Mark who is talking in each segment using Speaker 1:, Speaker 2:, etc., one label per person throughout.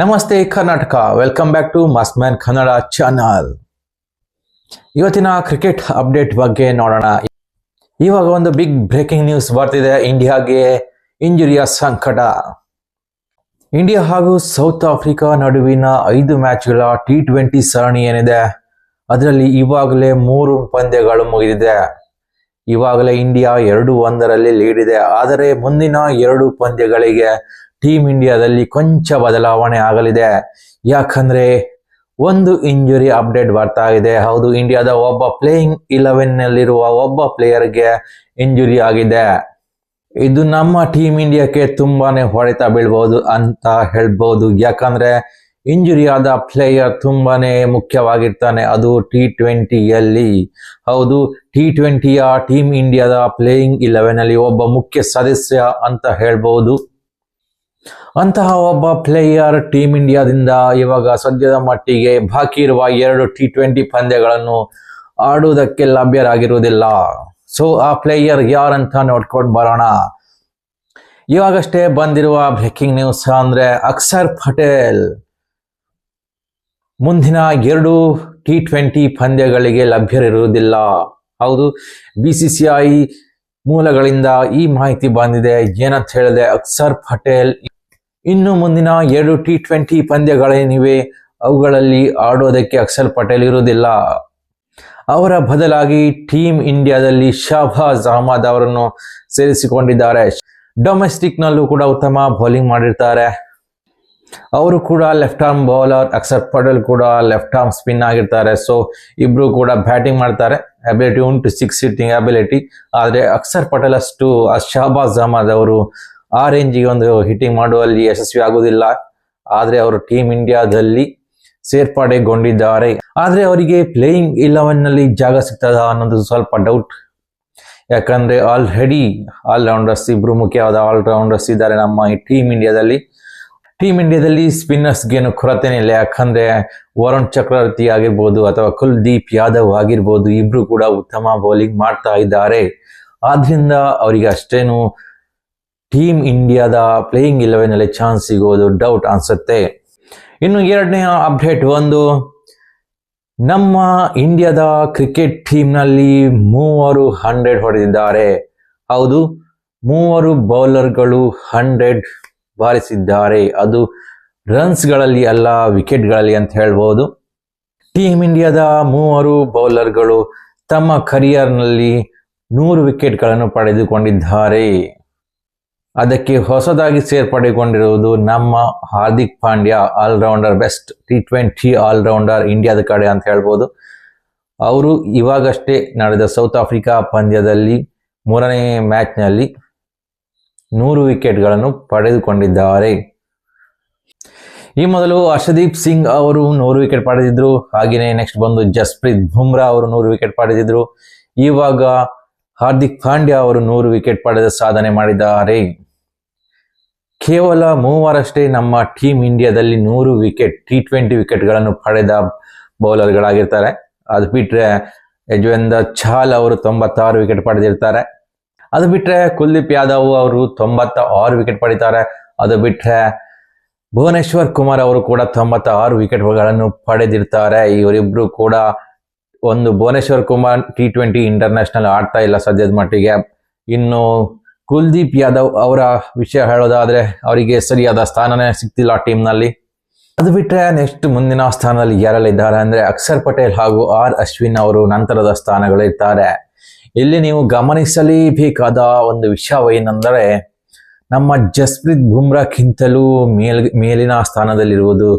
Speaker 1: ನಮಸ್ತೆ Karnataka. Welcome back to ಮಸ್ಮ್ಯಾನ್ Kannada channel ಇವತ್ತಿನ ಕ್ರಿಕೆಟ್ ಅಪ್ಡೇಟ್ ಬಗ್ಗೆ ನೋಡೋಣ. ಇವಾಗ ಒಂದು ಬಿಗ್ ಬ್ರೇಕಿಂಗ್ ನ್ಯೂಸ್ ಬರ್ತಿದೆ. ಇಂಡಿಯಾಗೆ ಇಂಜುರಿಯ ಸಂಕಟ. ಇಂಡಿಯಾ ಹಾಗೂ ಸೌತ್ ಆಫ್ರಿಕಾ ನಡುವಿನ ಐದು ಮ್ಯಾಚ್ಗಳ ಟಿ ಟ್ವೆಂಟಿ ಸರಣಿ ಏನಿದೆ? ಅದರಲ್ಲಿ ಇವಾಗಲೇ ಮೂರು ಪಂದ್ಯಗಳು ಮುಗಿದಿದೆ. ಇವಾಗಲೇ ಇಂಡಿಯಾ ಎರಡು ಒಂದರಲ್ಲಿ ಲೀಡ್ ಇದೆ. ಆದರೆ ಮುಂದಿನ ಎರಡು ಪಂದ್ಯಗಳಿಗೆ ಟೀಮ್ ಇಂಡಿಯಾದಲ್ಲಿ ಕೊಂಚ ಬದಲಾವಣೆ ಆಗಲಿದೆ. ಯಾಕಂದ್ರೆ ಒಂದು ಇಂಜುರಿ ಅಪ್ಡೇಟ್ ಬರ್ತಾ ಇದೆ. ಹೌದು ಇಂಡಿಯಾದ ಒಬ್ಬ ಪ್ಲೇಯಿಂಗ್ ಇಲೆವೆನ್ ನಲ್ಲಿರುವ ಒಬ್ಬ ಪ್ಲೇಯರ್ಗೆ ಇಂಜುರಿ ಆಗಿದೆ. ಇದು ನಮ್ಮ ಟೀಮ್ ಇಂಡಿಯಾಕ್ಕೆ ತುಂಬಾನೇ ಹೊಡೆತ ಬೀಳ್ಬಹುದು ಅಂತ ಹೇಳ್ಬಹುದು. ಯಾಕಂದ್ರೆ ಇಂಜುರಿ ಆದ ಪ್ಲೇಯರ್ ತುಂಬಾನೇ ಮುಖ್ಯವಾಗಿರ್ತಾನೆ ಅದು ಟಿ ಟ್ವೆಂಟಿಯಲ್ಲಿ ಹೌದು ಟಿ ಟ್ವೆಂಟಿಯ ಟೀಮ್ ಇಂಡಿಯಾದ ಪ್ಲೇಯಿಂಗ್ ಇಲೆವೆನ್ ಅಲ್ಲಿ ಒಬ್ಬ ಮುಖ್ಯ ಸದಸ್ಯ ಅಂತ ಹೇಳ್ಬಹುದು. ಅಂತಹ ಒಬ್ಬ ಪ್ಲೇಯರ್ ಟೀಮ್ ಇಂಡಿಯಾದಿಂದ ಇವಾಗ ಸದ್ಯದ ಮಟ್ಟಿಗೆ ಬಾಕಿ ಇರುವ ಎರಡು ಟಿ ಟ್ವೆಂಟಿ ಪಂದ್ಯಗಳನ್ನು ಆಡುವುದಕ್ಕೆ ಲಭ್ಯರಾಗಿರುವುದಿಲ್ಲ. ಸೊ ಆ ಪ್ಲೇಯರ್ ಯಾರಂತ ನೋಡ್ಕೊಂಡು ಬರೋಣ. ಇವಾಗಷ್ಟೇ ಬಂದಿರುವ ಬ್ರೇಕಿಂಗ್ ನ್ಯೂಸ್ ಅಂದ್ರೆ ಅಕ್ಷರ್ ಪಟೇಲ್. ಮುಂದಿನ ಎರಡು ಟಿ ಟ್ವೆಂಟಿ ಪಂದ್ಯಗಳಿಗೆ ಲಭ್ಯರಿರುವುದಿಲ್ಲ. ಹೌದು ಬಿ ಸಿ ಸಿ ಐ ಮೂಲಗಳಿಂದ ಈ ಮಾಹಿತಿ ಬಂದಿದೆ. ಏನಂತ ಹೇಳಿದೆ ಅಕ್ಷರ್ ಪಟೇಲ್ ಇನ್ನು ಮುಂದಿನ ಎರಡು ಟಿ ಟ್ವೆಂಟಿ ಪಂದ್ಯಗಳೇನಿವೆ ಅವುಗಳಲ್ಲಿ ಆಡೋದಕ್ಕೆ ಅಕ್ಷರ್ ಪಟೇಲ್ ಇರುವುದಿಲ್ಲ. ಅವರ ಬದಲಾಗಿ ಟೀಮ್ ಇಂಡಿಯಾದಲ್ಲಿ ಶಹಬಾಜ್ ಅಹಮದ್ ಅವರನ್ನು ಸೇರಿಸಿಕೊಂಡಿದ್ದಾರೆ. ಡೊಮೆಸ್ಟಿಕ್ ನಲ್ಲೂ ಕೂಡ ಉತ್ತಮ ಬೌಲಿಂಗ್ ಮಾಡಿರ್ತಾರೆ. ಅವರು ಕೂಡ left arm bowler Akshar Patel ಕೂಡ ಲೆಫ್ಟ್ ಆರ್ಮ್ ಸ್ಪಿನ್ ಆಗಿರ್ತಾರೆ. ಸೊ ಇಬ್ರು ಕೂಡ ಬ್ಯಾಟಿಂಗ್ ಮಾಡ್ತಾರೆ. ಅಬಿಲಿಟಿ ಉಂಟು ಸಿಕ್ಸ್ ಸಿಟ್ಟಿಂಗ್ ಅಬಿಲಿಟಿ ಆದರೆ ಅಕ್ಷರ್ ಪಟೇಲ್ ಅಷ್ಟು ಶಹಬಾಜ್ ಅಹಮದ್ ಅವರು ಆ ರೇಂಜಿಗೆ ಒಂದು ಹಿಟ್ಟಿಂಗ್ ಮಾಡುವಲ್ಲಿ ಯಶಸ್ವಿ ಆಗುವುದಿಲ್ಲ. ಆದ್ರೆ ಅವರು ಟೀಮ್ ಇಂಡಿಯಾದಲ್ಲಿ ಸೇರ್ಪಡೆಗೊಂಡಿದ್ದಾರೆ. ಆದ್ರೆ ಅವರಿಗೆ ಪ್ಲೇಯಿಂಗ್ ಇಲೆವೆನ್ನಲ್ಲಿ ಜಾಗ ಸಿಗ್ತದ ಅನ್ನೋದು ಸ್ವಲ್ಪ ಡೌಟ್ ಯಾಕಂದ್ರೆ ಆಲ್ರೆಡಿ ಆಲ್ರೌಂಡರ್ಸ್ ಇಬ್ರು ಮುಖ್ಯವಾದ ಆಲ್ರೌಂಡರ್ಸ್ ಇದ್ದಾರೆ ನಮ್ಮ ಈ ಟೀಮ್ ಇಂಡಿಯಾದಲ್ಲಿ ಟೀಮ್ ಇಂಡಿಯಾದಲ್ಲಿ ಸ್ಪಿನ್ನರ್ಸ್ಗೇನು ಕೊರತೆನೇ ಇಲ್ಲ. ಯಾಕಂದ್ರೆ ವರುಣ್ ಚಕ್ರವರ್ತಿ ಆಗಿರ್ಬೋದು ಅಥವಾ ಕುಲ್ದೀಪ್ ಯಾದವ್ ಆಗಿರ್ಬೋದು ಇಬ್ರು ಕೂಡ ಉತ್ತಮ ಬೌಲಿಂಗ್ ಮಾಡ್ತಾ ಇದ್ದಾರೆ. ಆದ್ರಿಂದ ಅವರಿಗೆ ಅಷ್ಟೇನು ಟೀಮ್ ಇಂಡಿಯಾದ ಪ್ಲೇಯಿಂಗ್ ಇಲೆವೆನ್ ಅಲ್ಲಿ ಚಾನ್ಸ್ ಸಿಗೋದು ಡೌಟ್ ಅನ್ಸುತ್ತೆ. ಇನ್ನು ಎರಡನೇ ಅಪ್ಡೇಟ್ ಒಂದು. ನಮ್ಮ ಇಂಡಿಯಾದ ಕ್ರಿಕೆಟ್ ಟೀಮ್ನಲ್ಲಿ ಮೂವರು ಹಂಡ್ರೆಡ್ ಹೊಡೆದಿದ್ದಾರೆ. ಹೌದು, ಮೂವರು ಬೌಲರ್ಗಳು ಹಂಡ್ರೆಡ್ ಬಾರಿಸಿದ್ದಾರೆ. ಅದು ರನ್ಸ್ಗಳಲ್ಲಿ ಅಲ್ಲ ವಿಕೆಟ್ಗಳಲ್ಲಿ ಅಂತ ಹೇಳ್ಬೋದು. ಟೀಮ್ ಇಂಡಿಯಾದ ಮೂವರು ಬೌಲರ್ಗಳು ತಮ್ಮ ಕರಿಯರ್ನಲ್ಲಿ ನೂರು ವಿಕೆಟ್ಗಳನ್ನು ಪಡೆದುಕೊಂಡಿದ್ದಾರೆ. ಅದಕ್ಕೆ ಹೊಸದಾಗಿ ಸೇರ್ಪಡೆಗೊಂಡಿರುವುದು ನಮ್ಮ Hardik Pandya allrounder best T twenty allrounder ಇಂಡಿಯಾದ ಕಡೆ ಅಂತ ಹೇಳ್ಬೋದು. ಅವರು ಇವಾಗಷ್ಟೇ ನಡೆದ ಸೌತ್ ಆಫ್ರಿಕಾ ಪಂದ್ಯದಲ್ಲಿ ಮೂರನೇ ಮ್ಯಾಚ್ನಲ್ಲಿ ನೂರು ವಿಕೆಟ್ಗಳನ್ನು ಪಡೆದುಕೊಂಡಿದ್ದಾರೆ. ಈ ಮೊದಲು ಹರ್ಷದೀಪ್ ಸಿಂಗ್ ಅವರು ನೂರು ವಿಕೆಟ್ ಪಡೆದಿದ್ರು, ಹಾಗೆಯೇ ನೆಕ್ಸ್ಟ್ ಬಂದು ಜಸ್ಪ್ರೀತ್ ಬುಮ್ರಾ ಅವರು ನೂರು ವಿಕೆಟ್ ಪಡೆದಿದ್ರು. ಇವಾಗ ಹಾರ್ದಿಕ್ ಪಾಂಡ್ಯ ಅವರು ನೂರು ವಿಕೆಟ್ ಪಡೆದ ಸಾಧನೆ ಮಾಡಿದ್ದಾರೆ. ಕೇವಲ ಮೂವರಷ್ಟೇ ನಮ್ಮ ಟೀಮ್ ಇಂಡಿಯಾದಲ್ಲಿ ನೂರು ವಿಕೆಟ್ ಟಿ ಟ್ವೆಂಟಿ ವಿಕೆಟ್ಗಳನ್ನು ಪಡೆದ ಬೌಲರ್ಗಳಾಗಿರ್ತಾರೆ ಅದು ಬಿಟ್ರೆ ಯಜವೇಂದ್ರ ಚಹಲ್ ಅವರು ತೊಂಬತ್ತಾರು ವಿಕೆಟ್ ಪಡೆದಿರ್ತಾರೆ. ಅದು ಬಿಟ್ರೆ ಕುಲ್ದೀಪ್ ಯಾದವ್ ಅವರು ತೊಂಬತ್ತ ಆರು ವಿಕೆಟ್ ಪಡಿತಾರೆ. ಅದು ಬಿಟ್ರೆ ಭುವನೇಶ್ವರ್ ಕುಮಾರ್ ಅವರು ಕೂಡ ತೊಂಬತ್ತ ಆರು ವಿಕೆಟ್ಗಳನ್ನು ಪಡೆದಿರ್ತಾರೆ. ಇವರಿಬ್ಬರು ಕೂಡ ಒಂದು Bhuvneshwar Kumar T twenty international ಆಡ್ತಾ ಇಲ್ಲ ಸದ್ಯದ ಮಟ್ಟಿಗೆ. ಇನ್ನು ಕುಲ್ದೀಪ್ ಯಾದವ್ ಅವರ ವಿಷಯ ಹೇಳೋದಾದ್ರೆ ಅವರಿಗೆ ಸರಿಯಾದ ಸ್ಥಾನನೇ ಸಿಗ್ತಿಲ್ಲ ಟೀಮ್ನಲ್ಲಿ. ಅದು ಬಿಟ್ರೆ ನೆಕ್ಸ್ಟ್ ಮುಂದಿನ ಸ್ಥಾನದಲ್ಲಿ ಯಾರಲ್ಲಿದ್ದಾರೆ ಅಂದ್ರೆ ಅಕ್ಷರ್ ಪಟೇಲ್ ಹಾಗೂ ಆರ್ ಅಶ್ವಿನ್ ಅವರು ನಂತರದ ಸ್ಥಾನಗಳಿರ್ತಾರೆ ಇಲ್ಲಿ ನೀವು ಗಮನಿಸಲೇಬೇಕಾದ ಒಂದು ವಿಷಯವೇನೆಂದರೆ ನಮ್ಮ ಜಸ್ಪ್ರೀತ್ ಬುಮ್ರಾಕ್ಕಿಂತಲೂ ಮೇಲ್ ಮೇಲಿನ ಸ್ಥಾನದಲ್ಲಿರುವುದು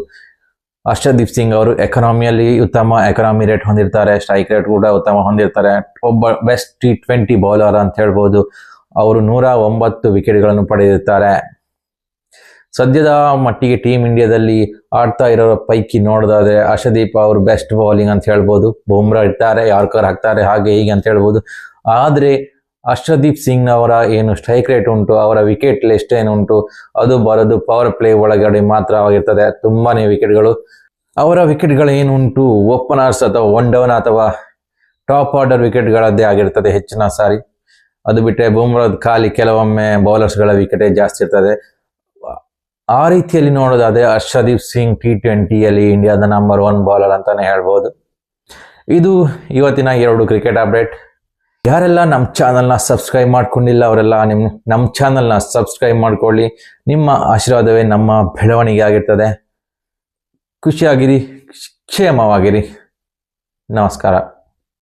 Speaker 1: ಹರ್ಷದೀಪ್ ಸಿಂಗ್ ಅವರು. ಎಕನಾಮಿಯಲ್ಲಿ ಉತ್ತಮ ಎಕನಾಮಿ ರೇಟ್ ಹೊಂದಿರ್ತಾರೆ, ಸ್ಟ್ರೈಕ್ ರೇಟ್ ಕೂಡ ಉತ್ತಮ ಹೊಂದಿರ್ತಾರೆ. ಒಬ್ಬ ಬೆಸ್ಟ್ ಟಿ ಟ್ವೆಂಟಿ ಬೌಲರ್ ಅಂತ ಹೇಳ್ಬೋದು. ಅವರು ನೂರ ಒಂಬತ್ತು ವಿಕೆಟ್ಗಳನ್ನು ಪಡೆದಿರುತ್ತಾರೆ. ಸದ್ಯದ ಮಟ್ಟಿಗೆ ಟೀಮ್ ಇಂಡಿಯಾದಲ್ಲಿ ಆಡ್ತಾ ಇರೋ ಪೈಕಿ ನೋಡೋದಾದ್ರೆ ಅಶದೀಪ್ ಅವರು ಬೆಸ್ಟ್ ಬೌಲಿಂಗ್ ಅಂತ ಹೇಳ್ಬೋದು. ಬುಮ್ರಾ ಇರ್ತಾರೆ, ಯಾರ್ಕರ್ ಹಾಕ್ತಾರೆ, ಹಾಗೆ ಹೀಗೆ ಅಂತ ಹೇಳ್ಬೋದು. ಆದರೆ ಹರ್ಷದೀಪ್ ಸಿಂಗ್ ಅವರ ಏನು ಸ್ಟ್ರೈಕ್ ರೇಟ್ ಉಂಟು, ಅವರ ವಿಕೆಟ್ ಲಿಸ್ಟ್ ಏನುಂಟು ಅದು ಬರೋದು ಪವರ್ ಪ್ಲೇ ಒಳಗಡೆ ಮಾತ್ರ ಆಗಿರ್ತದೆ. ತುಂಬಾನೇ ವಿಕೆಟ್ಗಳು. ಅವರ ವಿಕೆಟ್ಗಳು ಏನುಂಟು ಓಪನರ್ಸ್ ಅಥವಾ ಒನ್ ಡೌನ್ ಅಥವಾ ಟಾಪ್ ಆರ್ಡರ್ ವಿಕೆಟ್ಗಳದ್ದೇ ಆಗಿರ್ತದೆ ಹೆಚ್ಚಿನ ಸಾರಿ. ಅದು ಬಿಟ್ಟರೆ ಬುಮ್ರಾದ್ ಖಾಲಿ ಕೆಲವೊಮ್ಮೆ ಬೌಲರ್ಸ್ಗಳ ವಿಕೆಟೇ ಜಾಸ್ತಿ ಇರ್ತದೆ. ಆ ರೀತಿಯಲ್ಲಿ ನೋಡೋದಾದರೆ ಹರ್ಷದೀಪ್ ಸಿಂಗ್ ಟಿ ಟ್ವೆಂಟಿಯಲ್ಲಿ ಇಂಡಿಯಾದ ನಂಬರ್ ಒನ್ ಬೌಲರ್ ಅಂತಲೇ ಹೇಳ್ಬೋದು. ಇದು ಇವತ್ತಿನ ಎರಡು ಕ್ರಿಕೆಟ್ ಅಪ್ಡೇಟ್ ಯಾರೆಲ್ಲ ನಮ್ಮ ಚಾನಲ್ನ ಸಬ್ಸ್ಕ್ರೈಬ್ ಮಾಡ್ಕೊಂಡಿಲ್ಲ ಅವರೆಲ್ಲ ನಿಮ್ಮ ನಮ್ಮ ಚಾನಲ್ನ ಸಬ್ಸ್ಕ್ರೈಬ್ ಮಾಡ್ಕೊಳ್ಳಿ. ನಿಮ್ಮ ಆಶೀರ್ವಾದವೇ ನಮ್ಮ ಬೆಳವಣಿಗೆ ಆಗಿರ್ತದೆ. ಖುಷಿಯಾಗಿರಿ, ಕ್ಷೇಮವಾಗಿರಿ. ನಮಸ್ಕಾರ.